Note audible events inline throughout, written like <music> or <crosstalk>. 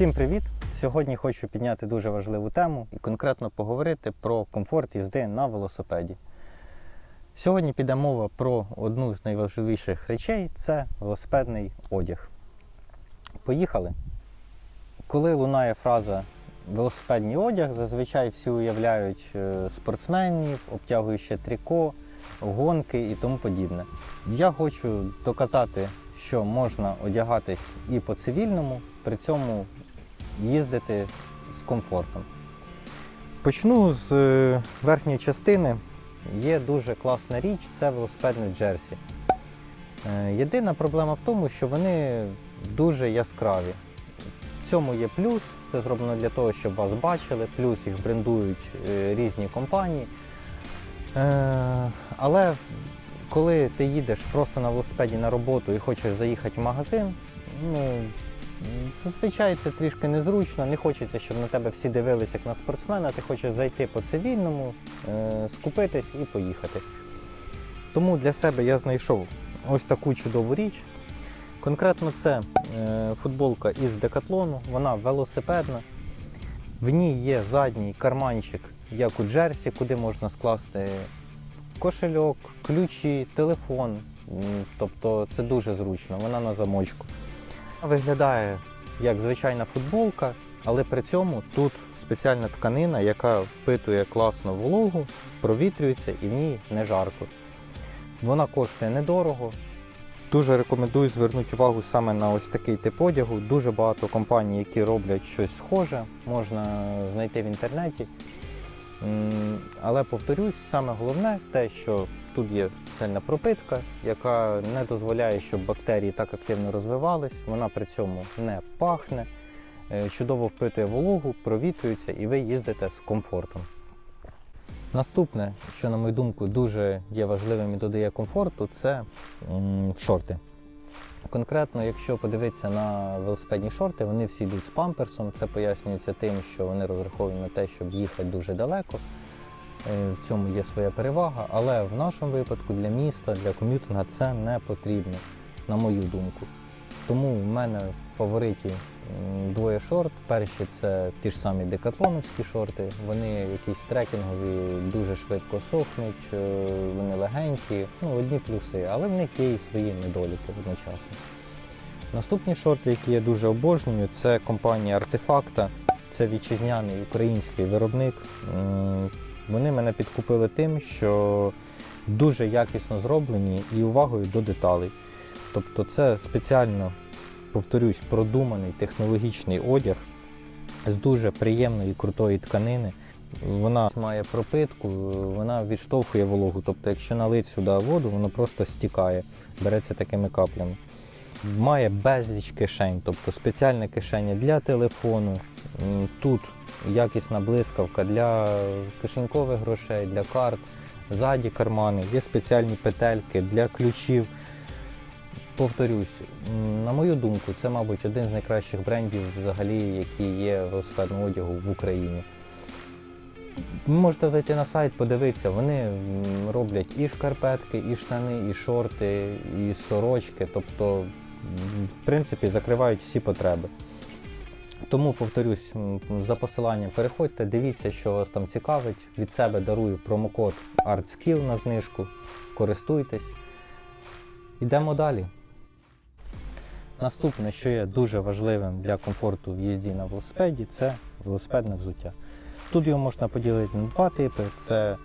Всім привіт! Сьогодні хочу підняти дуже важливу тему і конкретно поговорити про комфорт їзди на велосипеді. Сьогодні піде мова про одну з найважливіших речей це велосипедний одяг. Поїхали! Коли лунає фраза велосипедний одяг, зазвичай всі уявляють е, спортсменів, обтягуюче тріко, гонки і тому подібне. Я хочу доказати, що можна одягатись і по цивільному, при цьому їздити з комфортом. Почну з е, верхньої частини. Є дуже класна річ це велосипедне джерсі. Е, Єдина проблема в тому, що вони дуже яскраві. В цьому є плюс, це зроблено для того, щоб вас бачили, плюс їх брендують е, різні компанії. Але коли ти їдеш просто на велосипеді на роботу і хочеш заїхати в магазин, ну, зазвичай це трішки незручно, не хочеться, щоб на тебе всі дивилися як на спортсмена, ти хочеш зайти по цивільному, е, скупитись і поїхати. Тому для себе я знайшов ось таку чудову річ. Конкретно це е, футболка із декатлону, вона велосипедна. В ній є задній карманчик, як у джерсі, куди можна скласти кошельок, ключі, телефон. Тобто це дуже зручно, вона на замочку. Виглядає як звичайна футболка, але при цьому тут спеціальна тканина, яка впитує класно вологу, провітрюється і в ній не жарко. Вона коштує недорого. Дуже рекомендую звернути увагу саме на ось такий тип одягу. Дуже багато компаній, які роблять щось схоже, можна знайти в інтернеті. Але повторюсь, саме головне те, що тут є спеціальна пропитка, яка не дозволяє, щоб бактерії так активно розвивались. Вона при цьому не пахне, е, чудово впитує вологу, провітрюється і ви їздите з комфортом. Наступне, що, на мою думку, дуже є важливим і додає комфорту, це шорти. Конкретно, якщо подивитися на велосипедні шорти, вони всі йдуть з памперсом. Це пояснюється тим, що вони розраховані на те, щоб їхати дуже далеко. Е, В цьому є своя перевага, але в нашому випадку для міста, для ком'ютинга це не потрібно, на мою думку. Тому в мене в фавориті двоє шорт. Перші це ті ж самі декатлоновські шорти. Вони якісь трекінгові, дуже швидко сохнуть, е, вони легенькі, ну одні плюси, але в них є і свої недоліки одночасно. Наступні шорти, які я дуже обожнюю, це компанія Артефакта. Це вітчизняний український виробник. Вони мене підкупили тим, що дуже якісно зроблені і увагою до деталей. Тобто це спеціально, повторюсь, продуманий технологічний одяг з дуже приємної крутої тканини. Вона має пропитку, вона відштовхує вологу. Тобто, якщо налить сюди воду, воно просто стікає, береться такими каплями. Має безліч кишень, тобто спеціальне кишеня для телефону. Тут якісна блискавка для кишенькових грошей, для карт, ззаді кармани, є спеціальні петельки для ключів. Повторюсь, на мою думку, це, мабуть, один з найкращих брендів, взагалі, які є велосипедного одягу в Україні. Ви можете зайти на сайт, подивитися, вони роблять і шкарпетки, і штани, і шорти, і сорочки, тобто, в принципі, закривають всі потреби. Тому повторюсь, за посиланням переходьте, дивіться, що вас там цікавить. Від себе дарую промокод ArtSkill на знижку. Користуйтесь. Йдемо далі. Наступне, що є дуже важливим для комфорту в їзді на велосипеді, це велосипедне взуття. Тут його можна поділити на два типи: це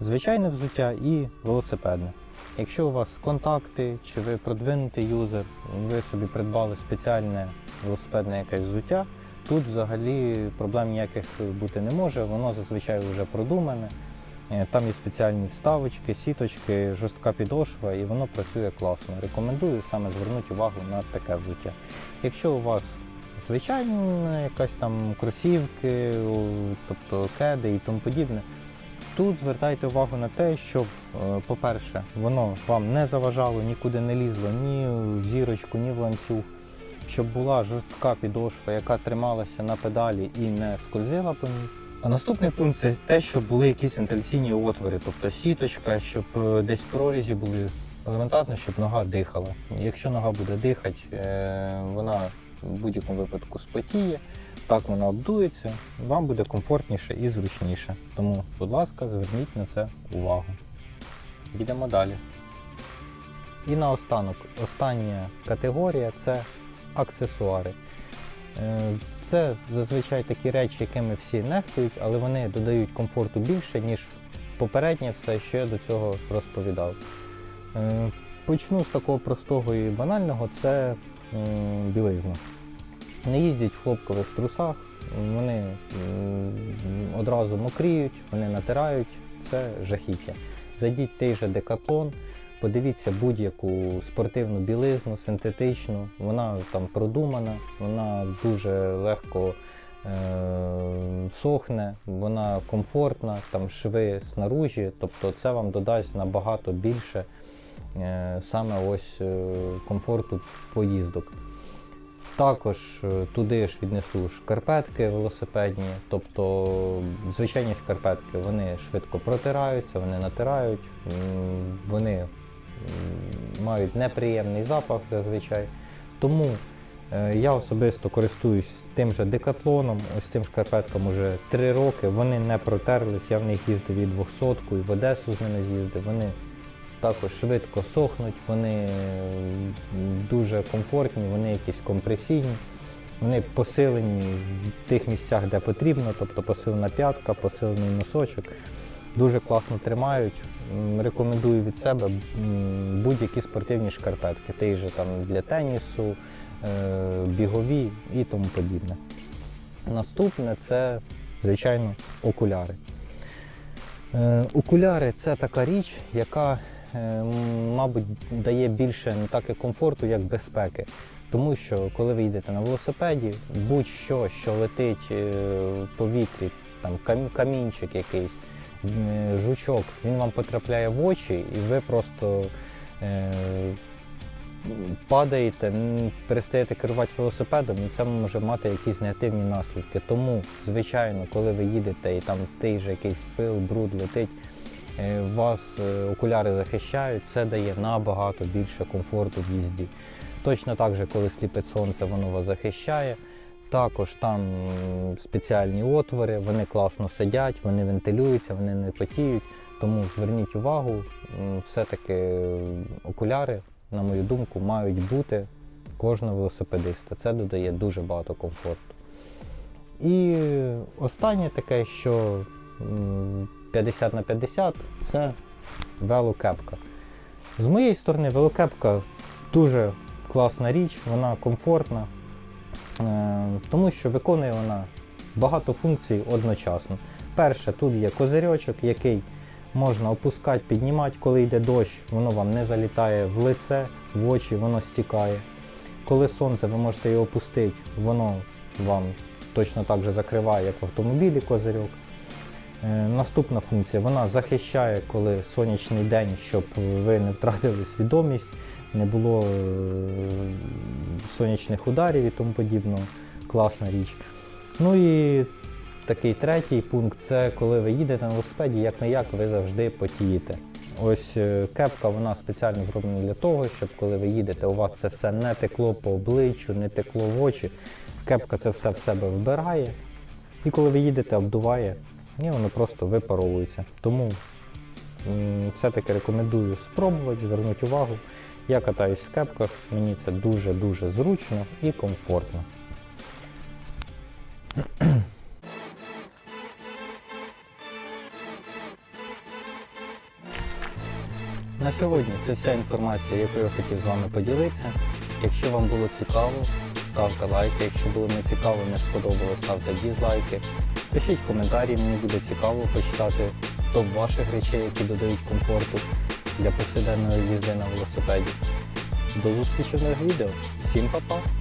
звичайне взуття і велосипедне. Якщо у вас контакти чи ви продвинутий юзер, ви собі придбали спеціальне велосипедне якесь взуття, тут взагалі проблем ніяких бути не може, воно зазвичай вже продумане. Е, Там є спеціальні вставочки, сіточки, жорстка підошва і воно працює класно. Рекомендую саме звернути увагу на таке взуття. Якщо у вас звичайна якась там кросівки, тобто кеди і тому подібне, тут звертайте увагу на те, щоб, е, по-перше, воно вам не заважало, нікуди не лізло ні в зірочку, ні в ланцюг. Щоб була жорстка підошва, яка трималася на педалі і не скользила по ній. А наступний пункт це те, щоб були якісь вентиляційні отвори, тобто сіточка, щоб е, десь прорізі були елементарно, щоб нога дихала. Якщо нога буде дихати, е, вона в будь-якому випадку спотіє. Так вона обдується, вам буде комфортніше і зручніше. Тому, будь ласка, зверніть на це увагу. Йдемо далі. І наостанок, остання категорія це аксесуари. Е, Це зазвичай такі речі, якими всі нехтують, але вони додають комфорту більше, ніж попереднє все, що я до цього розповідав. Е, Почну з такого простого і банального це білизна. Не їздять в хлопкових трусах, вони одразу мокріють, вони натирають, це жахіття. Зайдіть той же декатлон, подивіться будь-яку спортивну білизну, синтетичну, вона там продумана, вона дуже легко е- сохне, вона комфортна, там шви снаружі, тобто це вам додасть набагато більше е, саме ось е, комфорту поїздок. Також е, туди ж віднесу шкарпетки велосипедні, тобто звичайні шкарпетки вони швидко протираються, вони натирають, вони мають неприємний запах зазвичай. Тому е, я особисто користуюсь тим же декатлоном, ось цим шкарпеткам уже 3 роки. Вони не протерлись, я в них їздив і 200 і в Одесу з ними з'їздив. Вони також швидко сохнуть, вони дуже комфортні, вони якісь компресійні, вони посилені в тих місцях, де потрібно, тобто посилена п'ятка, посилений носочок. Дуже класно тримають. Рекомендую від себе будь-які спортивні шкарпетки, той же там для тенісу, е, бігові і тому подібне. Наступне це, звичайно, окуляри. Е, Окуляри це така річ, яка, мабуть, дає більше не так як комфорту, як безпеки. Тому що коли ви їдете на велосипеді, будь-що, що летить е, в повітрі, там камінчик якийсь, е, жучок, він вам потрапляє в очі, і ви просто е, падаєте, перестаєте керувати велосипедом, і це може мати якісь негативні наслідки. Тому, звичайно, коли ви їдете і там той же якийсь пил, бруд летить, е, вас е, окуляри захищають, це дає набагато більше комфорту в їзді. Точно так же, коли сліпить сонце, воно вас захищає. Також там спеціальні отвори, вони класно сидять, вони вентилюються, вони не потіють. Тому зверніть увагу, все-таки е, окуляри, на мою думку, мають бути кожного велосипедиста. Це додає дуже багато комфорту. І останнє таке, що 50 на 50 це велокепка. З моєї сторони, велокепка дуже класна річ, вона комфортна, е, тому що виконує вона багато функцій одночасно. Перше, тут є козирьочок, який можна опускати, піднімати, коли йде дощ, воно вам не залітає в лице, в очі, воно стікає. Коли сонце, ви можете його опустити, воно вам точно так же закриває, як в автомобілі козирьок. Е, Наступна функція вона захищає, коли сонячний день, щоб ви не втратили свідомість, не було е, сонячних ударів і тому подібного. Класна річ. Ну і такий третій пункт це коли ви їдете на велосипеді, як не як ви завжди потієте. Ось е, кепка вона спеціально зроблена для того, щоб коли ви їдете, у вас це все не текло по обличчю, не текло в очі. Кепка це все в себе вбирає. І коли ви їдете, обдуває, і воно просто випаровується. Тому все-таки рекомендую спробувати, звернути увагу. Я катаюсь в кепках, мені це дуже-дуже зручно і комфортно. <clears throat> На сьогодні це вся інформація, яку я хотів з вами поділитися. Якщо вам було цікаво, ставте лайки. Якщо було не цікаво, не сподобалось, ставте дізлайки. Пишіть коментарі, мені буде цікаво почитати топ ваших речей, які додають комфорту для повсякденної їзди на велосипеді. До зустрічі в нових відео. Всім па-па!